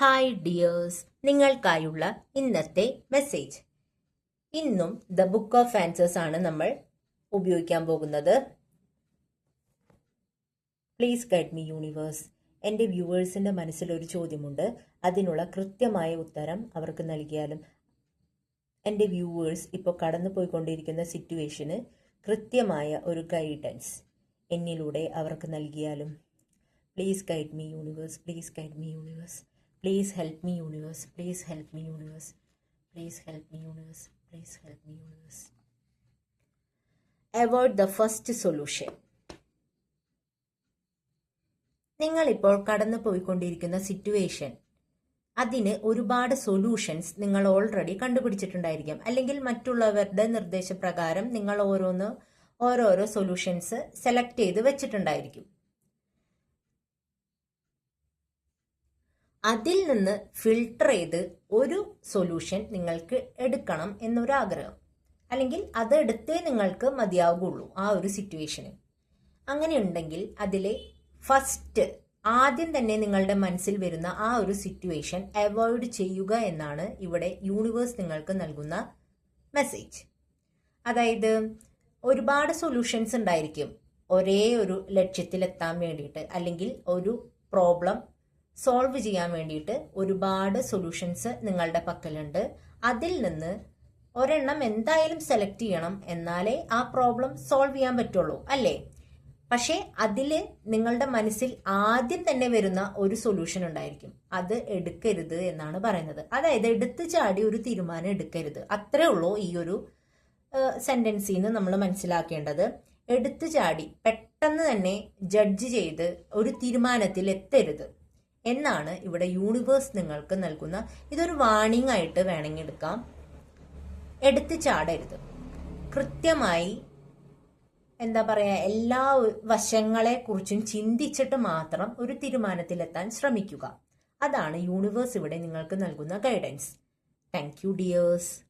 Hi dears നിങ്ങൾക്കായുള്ള ഇന്നത്തെ message ഇന്നും the book of answers ആണ് നമ്മൾ ഉപയോഗിക്കാൻ പോകുന്നത്. പ്ലീസ് ഗൈഡ് മീ യൂണിവേഴ്സ് എന്റെ വ്യൂവേഴ്സിന്റെ മനസ്സിലൊരു ചോദ്യമുണ്ട്. അതിനുള്ള കൃത്യമായ ഉത്തരം അവർക്ക് നൽകിയാലും എന്റെ വ്യൂവേഴ്സ് ഇപ്പോൾ കടന്നു പോയിക്കൊണ്ടിരിക്കുന്ന സിറ്റുവേഷന് കൃത്യമായ ഒരു ഗൈഡൻസ് എന്നിലൂടെ അവർക്ക് നൽകിയാലും. Please guide me universe please guide me universe please help me universe please help me universe please help me universe please help me universe avoid the first solution നിങ്ങളിപ്പോൾ കടന്നു പോയിക്കൊണ്ടിരിക്കുന്ന സിറ്റുവേഷൻ അതിന് ഒരുപാട് സൊല്യൂഷൻസ് നിങ്ങൾ already കണ്ടുപിടിച്ചിട്ടുണ്ടായിരിക്കും. അല്ലെങ്കിൽ മറ്റുള്ളവരുടെ നിർദ്ദേശപ്രകാരം നിങ്ങൾ ഓരോന്ന് ഓരോരോ സൊല്യൂഷൻസ് സെലക്ട് ചെയ്ത് വെച്ചിട്ടുണ്ടായിരിക്കും. അതിൽ നിന്ന് ഫിൽട്ടർ ചെയ്ത് ഒരു സൊല്യൂഷൻ നിങ്ങൾക്ക് എടുക്കണം എന്നൊരാഗ്രഹം. അല്ലെങ്കിൽ അത് എടുത്തേ നിങ്ങൾക്ക് മതിയാകുള്ളൂ ആ ഒരു സിറ്റുവേഷന് അങ്ങനെയുണ്ടെങ്കിൽ അതിലെ ഫസ്റ്റ് ആദ്യം തന്നെ നിങ്ങളുടെ മനസ്സിൽ വരുന്ന ആ ഒരു സിറ്റുവേഷൻ അവോയ്ഡ് ചെയ്യുക എന്നാണ് ഇവിടെ യൂണിവേഴ്സ് നിങ്ങൾക്ക് നൽകുന്ന മെസ്സേജ് അതായത് ഒരുപാട് സൊല്യൂഷൻസ് ഉണ്ടായിരിക്കും. ഒരേ ഒരു ലക്ഷ്യത്തിലെത്താൻ വേണ്ടിയിട്ട് അല്ലെങ്കിൽ ഒരു പ്രോബ്ലം സോൾവ് ചെയ്യാൻ വേണ്ടിയിട്ട് ഒരുപാട് സൊല്യൂഷൻസ് നിങ്ങളുടെ പക്കലുണ്ട്. അതിൽ നിന്ന് ഒരെണ്ണം എന്തായാലും സെലക്ട് ചെയ്യണം എന്നാലേ ആ പ്രോബ്ലം സോൾവ് ചെയ്യാൻ പറ്റുള്ളൂ അല്ലേ? പക്ഷേ അതിൽ നിങ്ങളുടെ മനസ്സിൽ ആദ്യം തന്നെ വരുന്ന ഒരു സൊല്യൂഷൻ ഉണ്ടായിരിക്കും. അത് എടുക്കരുത് എന്നാണ് പറയുന്നത്. അതായത് എടുത്തു ചാടി ഒരു തീരുമാനം എടുക്കരുത്. അത്രേ ഉള്ളൂ ഈ ഒരു സെന്റൻസിൽ നിന്ന് നമ്മൾ മനസ്സിലാക്കേണ്ടത്. എടുത്തു ചാടി പെട്ടെന്ന് തന്നെ ജഡ്ജ് ചെയ്ത് ഒരു തീരുമാനത്തിൽ എത്തരുത്. എന്നാണ് ഇവിടെ യൂണിവേഴ്സ് നിങ്ങൾക്ക് നൽകുന്ന ഇതൊരു വാണിംഗ് ആയിട്ട് വേണമെങ്കിൽ എടുക്കാം. എടുത്തു ചാടരുത്. കൃത്യമായി എന്താ പറയാ എല്ലാ വശങ്ങളെ കുറിച്ചും ചിന്തിച്ചിട്ട് മാത്രം ഒരു തീരുമാനത്തിലെത്താൻ ശ്രമിക്കുക. അതാണ് യൂണിവേഴ്സ് ഇവിടെ നിങ്ങൾക്ക് നൽകുന്ന ഗൈഡൻസ് താങ്ക് യു ഡിയേഴ്സ്